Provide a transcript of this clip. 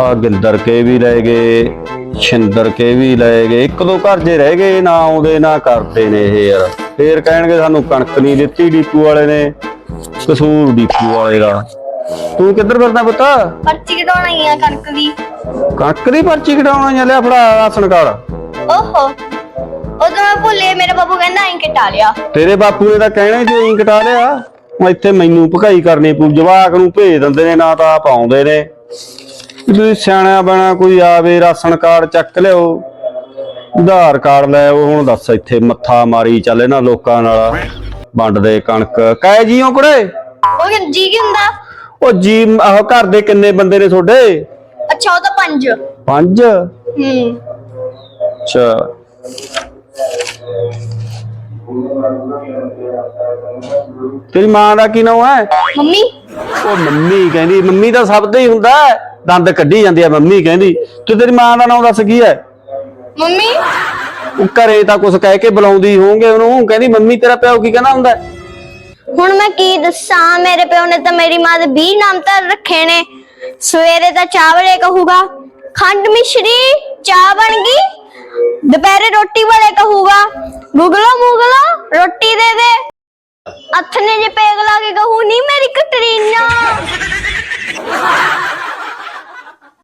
ਆ ਗਿੰਦਰ ਕੇ ਵੀ ਲੈ ਗਏ ਛਿੰਦਰ ਕੇ ਵੀ ਲੈ ਗਏ ਇੱਕ ਦੋ ਘਰ ਜੇ ਰਹਿ ਗਏ ਨਾ ਆਉਂਦੇ ਨਾ ਕਰਦੇ ਨੇ ਇਹ ਯਾਰ। ਫੇਰ ਕਹਿਣਗੇ ਸਾਨੂੰ ਕਣਕ ਨਹੀਂ ਦਿੱਤੀ ਡੀਪੂ ਵਾਲੇ ਨੇ ਕਸੂਰ ਡੀਪੂ ਵਾਲੇ ਦਾ। ਤੂੰ ਕਿੱਧਰ ਫਿਰਦਾ ਪੁੱਤ? ਪਰਚੀ ਕਢਾਉਣੀ ਆ ਕਣਕ ਦੀ। ਕਣਕ ਦੀ ਪਰਚੀ ਕਢਾਉਣਾ ਜਾਂ ਲਿਆ ਫੜਾ ਰਾਸ਼ਨ ਕਾਰਡ। ਓਹੋ। ਉਦੋਂ ਮੈਂ ਭੁੱਲੇ ਮੇਰੇ ਬਾਬੂ ਕਹਿੰਦਾ ਐਂ ਕਟਾ ਲਿਆ। ਤੇਰੇ ਬਾਪੂ ਨੇ ਤਾਂ ਕਹਿਣਾ ਹੀ ਸੀ ਕਟਾ ਲਿਆ। ਹੁਣ ਇੱਥੇ ਮੈਨੂੰ ਭਕਾਈ ਕਰਨੀ ਪਊ ਜਵਾਕ ਨੂੰ ਭੇਜ ਦਿੰਦੇ ਨੇ ਨਾ ਤਾਂ ਆਪ ਆਉਂਦੇ ਨੇ। ਤੁਸੀਂ ਸਿਆਣਾ ਬਣਾ ਕੋਈ ਆਵੇ ਰਾਸ਼ਨ ਕਾਰਡ ਚੱਕ ਲਿਓ ਆਧਾਰ ਕਾਰਡ ਲੈ ਉਹ ਹੁਣ ਦੱਸ ਇੱਥੇ ਮੱਥਾ ਮਾਰੀ ਚੱਲ ਇਹਨਾਂ ਲੋਕਾਂ ਨਾਲ। ਵੰਡਦੇ ਕਣਕ। ਕਾਇ ਜੀਓ ਕੁੜੇ? ਉਹ ਕਹਿੰਦਾ ਜੀ ਕੀ ਹੁੰਦਾ ਉਹ ਜੀ ਆਹ ਘਰ ਦੇ ਕਿੰਨੇ ਬੰਦੇ ਨੇ ਤੁਹਾਡੇ? ਅੱਛਾ ਉਹ ਤਾਂ ਪੰਜ। ਪੰਜ? ਹੂੰ। ਅੱਛਾ। ਤੇਰੀ ਮਾਂ ਦਾ ਕੀ ਨਾਮ ਹੈ? ਮੰਮੀ। ਉਹ ਮੰਮੀ ਕਹਿੰਦੀ ਮੰਮੀ ਦਾ ਹੀ ਹੁੰਦਾ ਹੈ। ਦੰਦ ਕੱਢੀ ਜਾਂਦੀ ਆ ਮੰਮੀ ਕਹਿੰਦੀ। ਤੇ ਤੇਰੀ ਮਾਂ ਦਾ ਨਾਮ ਦੱਸ ਕੀ ਹੈ? ਮੰਮੀ। ਉਹ ਘਰੇ ਤਾਂ ਕੁਝ ਕਹਿ ਕੇ ਬੁਲਾਉਂਦੀ ਹੋਣਗੇ ਉਹਨੂੰ। ਕਹਿੰਦੀ ਮੰਮੀ ਤੇਰਾ ਪਿਓ ਕੀ ਕਹਿੰਦਾ ਹੁੰਦਾ ਹੈ? ਹੁਣ ਮੈਂ ਕੀ ਦੱਸਾਂ? ਮੇਰੇ ਪਿਓ ਨੇ ਤਾਂ ਮੇਰੀ ਮਾਂ ਦੇ 20 ਨਾਮ ਤਾਂ ਰੱਖੇ ਨੇ। ਸਵੇਰੇ ਤਾਂ ਚਾਹ ਵਾਲੇ ਕਹੂਗਾ ਖੰਡ ਮਿਸ਼ਰੀ ਚਾਹ ਬਣ ਗਈ। ਦੁਪਹਿਰੇ ਰੋਟੀ ਵਾਲੇ ਕਹੂਗਾ ਗੁਗਲੋ ਮੁਗਲੋ अगला कहेगा हूं नहीं मेरी कटरीना